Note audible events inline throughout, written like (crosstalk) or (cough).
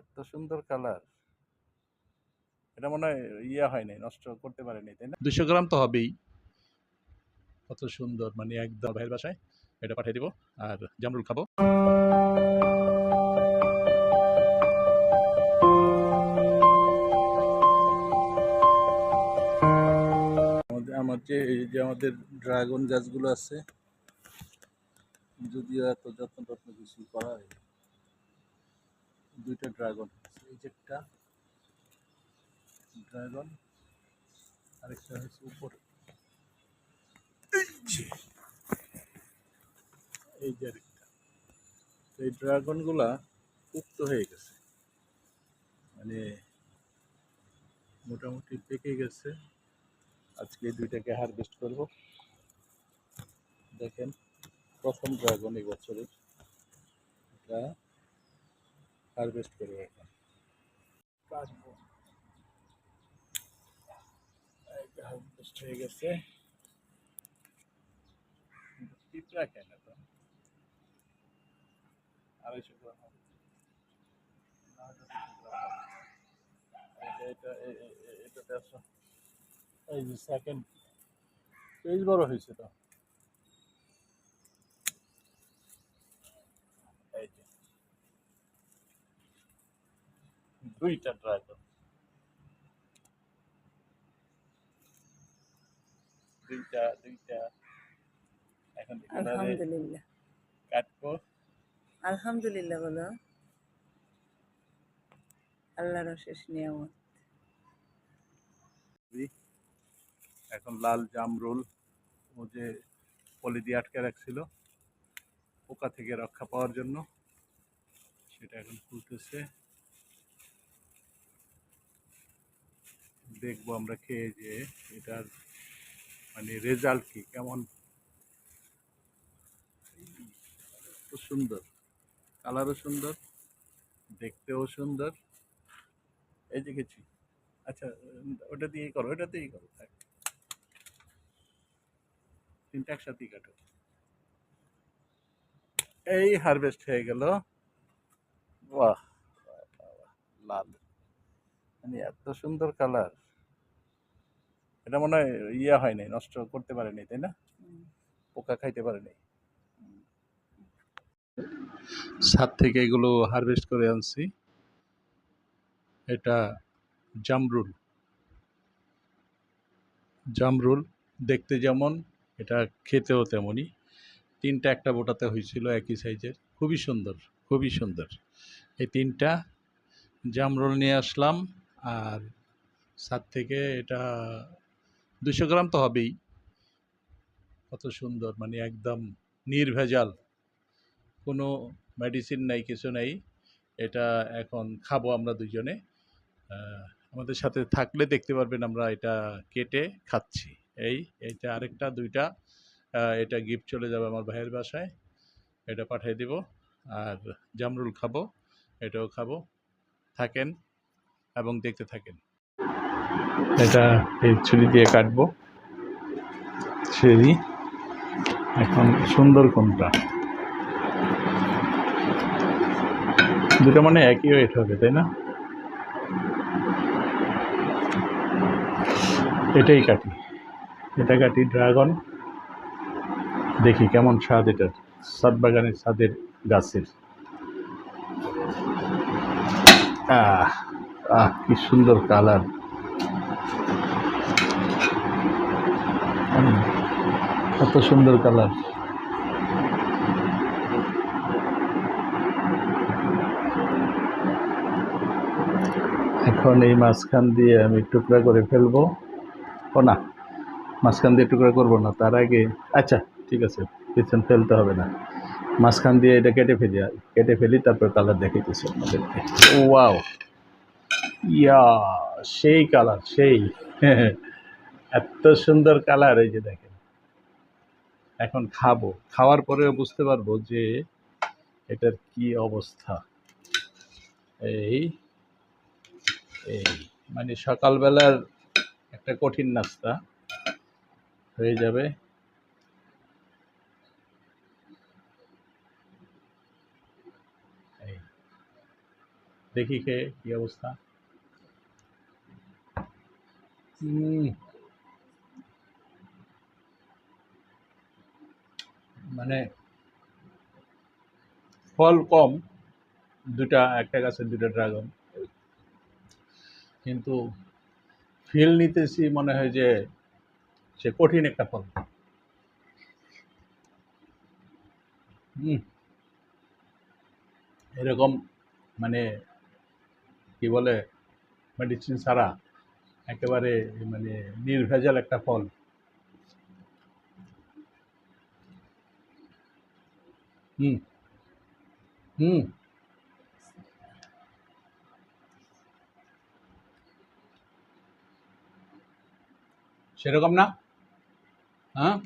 এত সুন্দর কালার। এটা মনে হয় ইয়া হয় নাই নষ্ট করতে পারেনি তাই না? দুশো গ্রাম তো হবেই। কত সুন্দর মানে একদম ভাইয়ের বাসায়। এটা পাঠিয়ে দিব আর জামরুল খাব। আমার যে এই যে আমাদের ড্রাগন গাছগুলো আছে যদিও এত যত্ন টত্ন কিছু করা হয়। দুইটা ড্রাগন। এই যে একটা ড্রাগন, আরেকটা হচ্ছে উপরে। এই যে আরেকটা। এই ড্রাগনগুলা পুক্ত হয়ে গেছে। মানে মোটামুটি পেকে গেছে। আজকে দুইটাকে হারভেস্ট করব। দেখেন, প্রথম ড্রাগন এই বছরের। এটা হারভেস্ট করব এখন কাটবো এটা হারভেস্ট হয়ে গেছে পিঁপড়া কেন তো আড়াইশো গ্রাম হবে। না, এটা দুশো গ্রাম হবে। এটা এটা এ- এ- এ- এটা দেড়শো এই যে সেকেন্ড পেজ বড় হয়েছে তো দুইটা ড্রাগন দুইটা দুইটা। এখন এখানে আলহামদুলিল্লাহ। কাটবো। আলহামদুলিল্লাহ বলো। আল্লাহর অশেষ নিয়ামত। এখন লাল জামরুল ও যে পলি দিয়ে আটকে রাখছিল পোকা থেকে রক্ষা পাওয়ার জন্য সেটা এখন খুলতেছে। দেখব আমরা খেয়ে যে এটার মানে রেজাল্ট কি, কেমন? সুন্দর। কালারও সুন্দর, দেখতেও সুন্দর। এই যে গেছি আচ্ছা ওটা দিয়েই করো, ওটা দিয়েই করো। থাক তিনটা একসাথেই কাটো। এই হারভেস্ট হয়ে গেল। বাহ, লাল। এত সুন্দর কালার। এটা মনে হয় ইয়া হয় নাই নষ্ট করতে পারেনি তাই না? পোকা খাইতে পারেনি ছাদ থেকে এগুলো হারভেস্ট করে আনছি। এটা জামরুল। জামরুল দেখতে যেমন এটা খেতেও তেমনই। তিনটা একটা বোটাতে হয়েছিল একই সাইজের। খুবই সুন্দর খুবই সুন্দর। এই তিনটা জামরুল নিয়ে আসলাম। আর সাত থেকে এটা দুশো গ্রাম তো হবেই। কত সুন্দর মানে একদম নির্ভেজাল। কোনো মেডিসিন নাই, কিছু নাই। এটা এখন খাব আমরা দুজনে আমাদের সাথে থাকলে দেখতে পারবেন আমরা এটা কেটে খাচ্ছি। এই, এইটা আরেকটা, দুইটা। এটা গিফট চলে যাবে আমার ভাইয়ের বাসায়। এটা পাঠিয়ে দিব। আর জামরুল খাব, এটাও খাব। থাকেন। এবং দেখতে থাকেন। এটা এই ছুরি দিয়ে কাটবো। ছুরি এখন সুন্দর কোনটা? দুটো মানে একই ওয়েট হবে, তাই না? এটাই কাটি এটা কাটি ড্রাগন। দেখি কেমন স্বাদ এটার সাত বাগানের স্বাদের গাছের। আহ! আহ, কি সুন্দর কালার। কত সুন্দর কালার। এখন এই মাঝখান দিয়ে আমি টুকরা করে ফেলব। ও না, মাঝখান দিয়ে টুকরা করব না, তার আগে আচ্ছা ঠিক আছে, পিছন ফেলতে হবে না। মাঝখান দিয়ে এটা কেটে ফেলি কেটে ফেলি, তারপর কালার দেখাইতেছি আপনাদেরকে। ওয়াও। ইয়া, সেই কালার সেই। এত সুন্দর কালার এই যে দেখেন। এখন খাব। খাওয়ার পরে বুঝতে পারব যে এটার কি অবস্থা। এই এই মানে সকালবেলার একটা কঠিন নাস্তা হয়ে যাবে। দেখি খেয়ে কি অবস্থা। মানে ফল কম, দুটা, একটা গাছের দুটা ড্রাগন। কিন্তু ফিল নিতেছি মনে হয় যে সে কঠিন একটা ফল। এরকম মানে কি বলে মেডিসিন ছাড়া একেবারে মানে নির্ভেজাল একটা ফল। হুম হুম। সেরকম না? হ্যাঁ?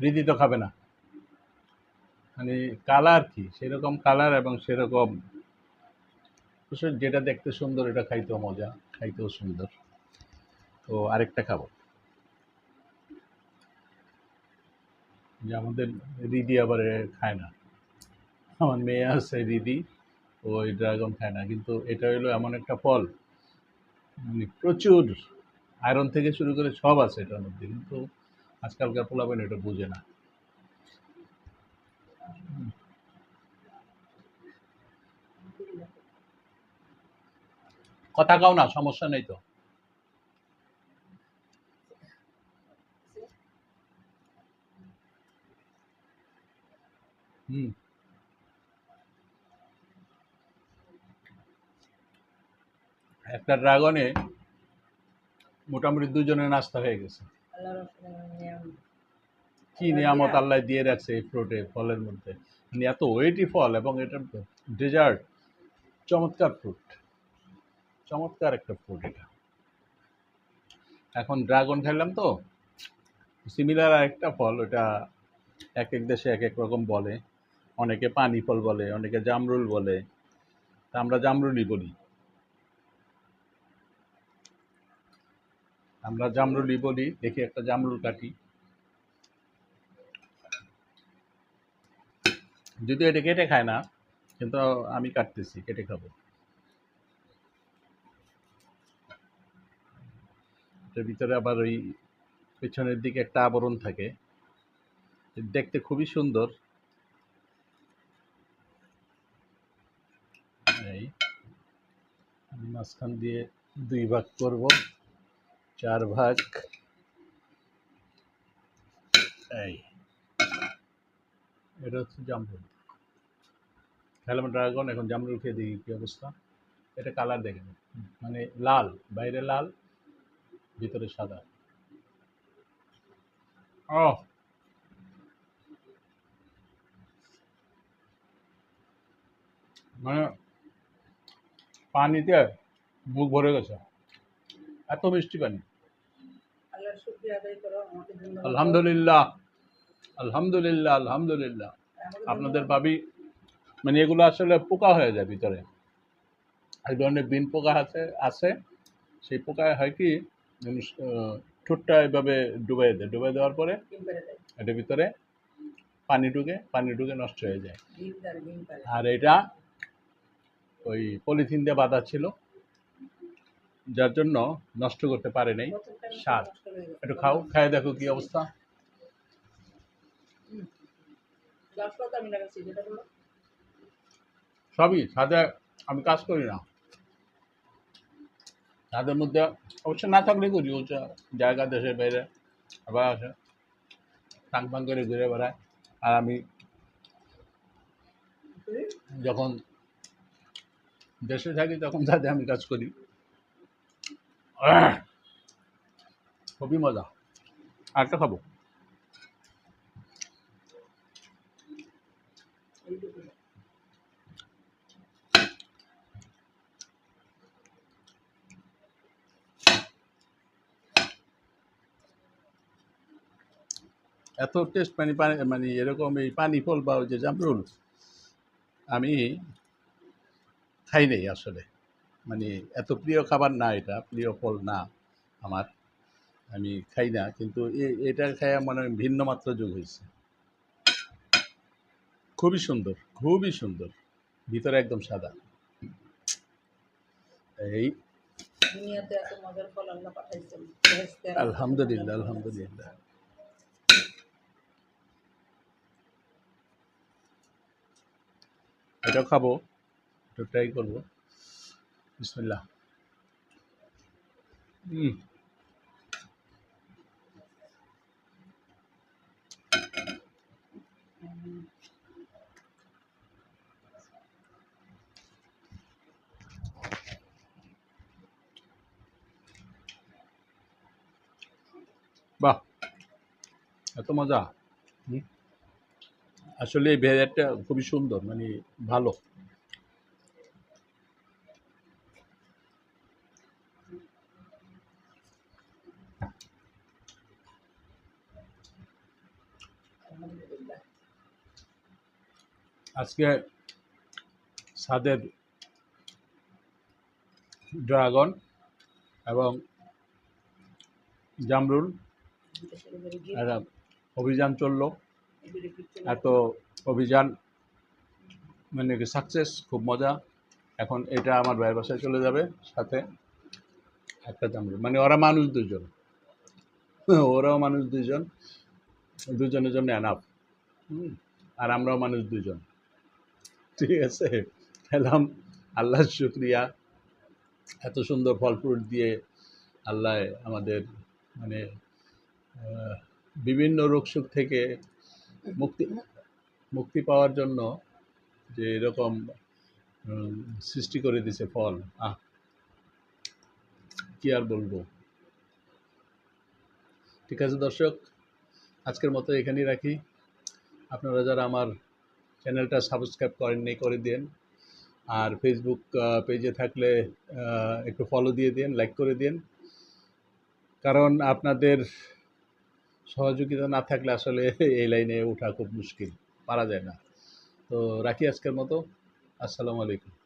রীতি তো খাবে না। মানে কালার কি? সেরকম কালার এবং সেরকম যেটা দেখতে সুন্দর, এটা খাইতেও মজা, খাইতেও সুন্দর। তো আরেকটা খাব। যে আমাদের রিদি আবার খায় না। আমার মেয়ে আছে রিদি ওই ড্রাগন খায় না, কিন্তু এটা হলো এমন একটা ফল। মানে প্রচুর। আয়রন থেকে শুরু করে সব আছে এটার মধ্যে, কিন্তু আজকালকার পোলাবেন এটা বুঝে না। কথা কাও না সমস্যা নেই তো। হুম। একটা ড্রাগনে মোটামুটি দুজনের নাস্তা হয়ে গেছে। কি নিয়ামত আল্লাহ দিয়ে রাখছে এই ফ্রুটে ফলের মধ্যে? মানে এত ওয়েটি ফল এবং এটা ডেজার্ট চমৎকার ফ্রুট চমৎকার একটা ফ্রুট এটা। এখন ড্রাগন খেলাম তো সিমিলার আরেকটা ফল, ওটা এক এক দেশে এক এক রকম বলে। অনেকে পানি ফল বলে, অনেকে জামরুল বলে। তা আমরা জামরুলই বলি। আমরা জামরুলই বলি, দেখি একটা জামরুল কাটি। যদিও এটা কেটে খায় না, কিন্তু আমি কাটতেছি, কেটে খাব। এটার ভিতরে আবার ওই পেছনের দিকে একটা আবরণ থাকে। দেখতে খুবই সুন্দর। এই মাঝখান দিয়ে দুই ভাগ করব, চার ভাগ। এই, এটা হচ্ছে জামরুল। খেলাম ড্রাগন, এখন জামরুল খেয়ে দেখি কী অবস্থা। এটা কালার দেখেন। মানে লাল, বাইরে লাল ভিতরে সাদা। ও মানে পানিতে মুখ ভরে গেছে। এত মিষ্টি পানি। আল্লাহর শুকরিয়া আদায় করো আমাকে ধন্যবাদ। দাও। আলহামদুলিল্লাহ আলহামদুলিল্লাহ। আলহামদুলিল্লাহ। আপনাদের ভাবি মানে এগুলো আসলে পোকা হয়ে যায় ভিতরে। এক ধরনের বিন পোকা আছে আছে। সেই পোকায় হয় কি ঠোঁটটা এভাবে ডুবাই দেয়। ডুবাই দেওয়ার পরে এটার ভিতরে পানি ঢুকে পানি ঢুকে নষ্ট হয়ে যায়। আর এটা ওই পলিথিন দিয়ে বাঁধা ছিল যার জন্য নষ্ট করতে পারে নাই স্বাদ। গেছে। একটু খাও খায় দেখো কি অবস্থা। সবই ছাদে আমি কাজ করি না। ছাদের মধ্যে অবশ্য না থাকলে করি হচ্ছে জায়গা দেশের বাইরে আবার আসে টাং টাং করে ঘুরে বেড়ায়। আর আমি যখন দেশে থাকি তখন তাতে আমি কাজ করি। খুবই মজা। আরেকটা খাব এত টেস্ট মানে পানি মানে এরকম এই পানি ফল বা ওই যে জামরুল আমি খাই নাই আসলে। মানে এত প্রিয় খাবার না এটা প্রিয় ফল না আমার। আমি খাই না কিন্তু এটা খাই মানে ভিন্ন মাত্র যোগ হয়েছে। খুবই সুন্দর খুবই সুন্দর। ভিতরে একদম সাদা। এই আলহামদুলিল্লাহ আলহামদুলিল্লাহ। এটা খাব একটু ট্রাই করব। বিসমিল্লাহ। হুম বাহ এত মজা। হুম। আসলে এই ভেরিয়ারটা খুবই সুন্দর মানে ভালো। আজকে সাদের ড্রাগন এবং জামরুল একটা অভিযান চলল। এত অভিযান মানে কি সাকসেস খুব মজা। এখন এটা আমার ভাইয়ের বাসায় চলে যাবে সাথে। একটা জামরুল। মানে ওরা মানুষ দুজন ওরাও মানুষ দুজন দুজনের জন্য অ্যানাফ আর আমরাও মানুষ দুজন ঠিক আছে? খেলাম। আল্লাহর শুক্রিয়া। এত সুন্দর ফল ফ্রুট দিয়ে আল্লাহ আমাদের মানে বিভিন্ন রোগ সুখ থেকে মুক্তি মুক্তি পাওয়ার জন্য যে এরকম সৃষ্টি করে দিছে ফল, আহ, কি আর বলব? ঠিক আছে দর্শক, আজকের মতো এখানেই রাখি। আপনারা যারা আমার চ্যানেলটা সাবস্ক্রাইব করেননি, করে দিন। আর ফেসবুক পেজে থাকলে একটু ফলো দিয়ে দিন লাইক করে দিন। কারণ আপনাদের সহযোগিতা না থাকলে আসলে (laughs) এই লাইনে ওঠা খুব মুশকিল, পারা যায় না। তো রাখি আজকের মতো। আসসালামু আলাইকুম।